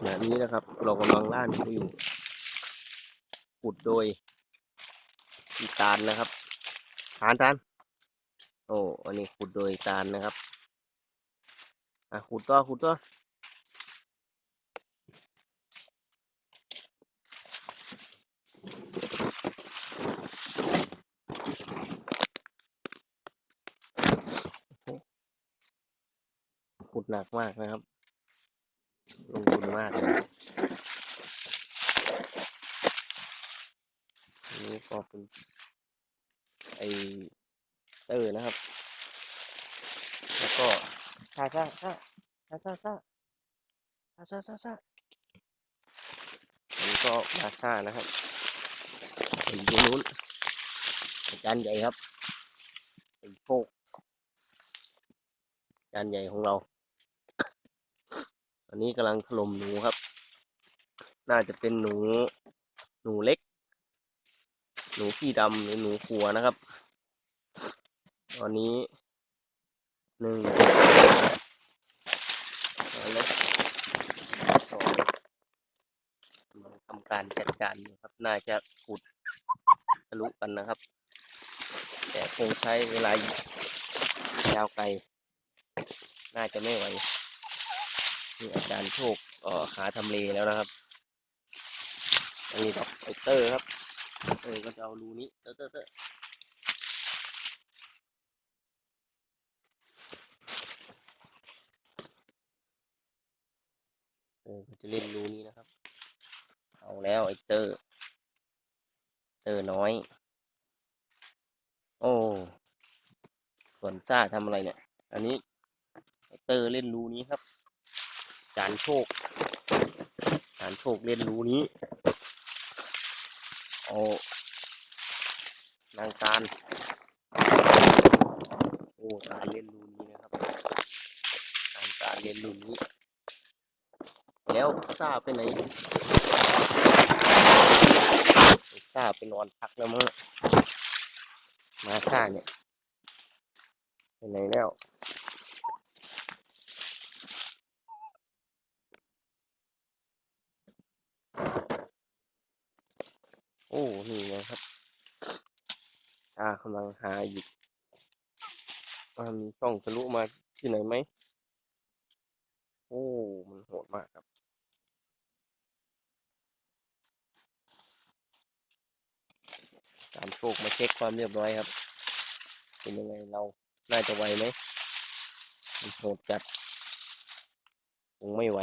ขณะนี้นะครับ เรากำลังล่าหนูอยู่ขุดโดยพี่ตาลนะครับทานทาน โอ้อันนี้ขุดโดยตาลนะครับ อะขุดต่อขุดต่อขุดหนักมากนะครับ ลงทุนมากเลยนนี้ก็เป็นไอเตอร์นะครับ แล้วก็ซาซาซาซาซาซาซาซาซาซาอันนี้ก็มาซานะครับอยู่ตรงนู้นจารย์ใหญ่ครับไอโชคอาจารย์ใหญ่ของเรา อันนี้กำลังถล่มหนูครับ น่าจะเป็นหนู หนูเล็ก หนูขี้ดำหรือหนูขัวนะครับ ตอนนี้หนึ่งสองเล็กสองกำลังทำการจัดการอยู่ครับ น่าจะขุดทะลุกันนะครับ แต่คงใช้เวลายาวไกล น่าจะไม่ไหว นี่อาจารย์โชคเอ่อหาทำเลแล้วนะครับอันนี้ดอกไอเตอร์ครับเออก็จะเอารูนี้เตอร์เตอร์เตอร์เออจะเล่นรูนี้นะครับ เอาแล้วไอเตอร์ เตอร์น้อย โอ้ส่วนซ่าทำอะไรเนี่ย อันนี้ไอเตอร์เล่นรูนี้ครับ จานโชคจานโชคเล่นรู้นี้โอ้นางการ โอ้การเล่นรู้นี้นะครับนางการเล่นรู้นี้ แล้วซาไปไหนซาไปนอนพักแล้วมั้งมาซาเนี่ยไปไหนแล้ว อ้นี่ไงครับตากำลังหาอยู่ว่ามีช่องทะลุมาที่ไหนไหม โอ้ มันโหดมากครับ ตามโชคมาเช็คความเรียบร้อยครับ เป็นยังไงเรา น่าจะไหวไหมมันโหดจัด คงไม่ไหว